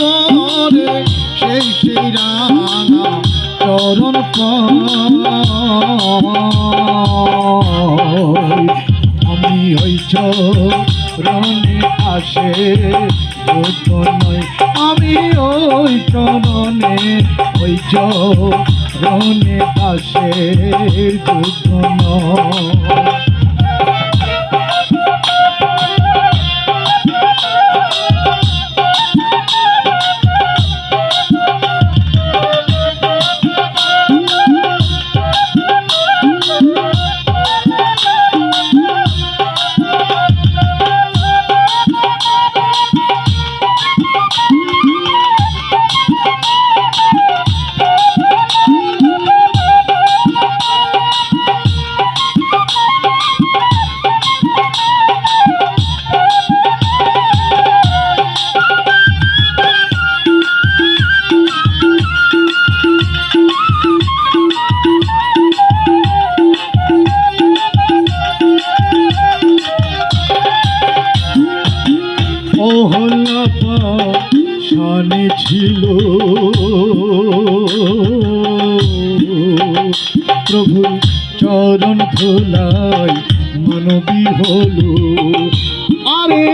পরে সেই সেই রাঙা চরণ আমি ওই চরণে আসে নয় আমি ওই চরণে ওই চরণে আসে নয়। অহল্লাপা শানে ছিল। প্রভু চরণ ধোলাই মানবী হলো আরে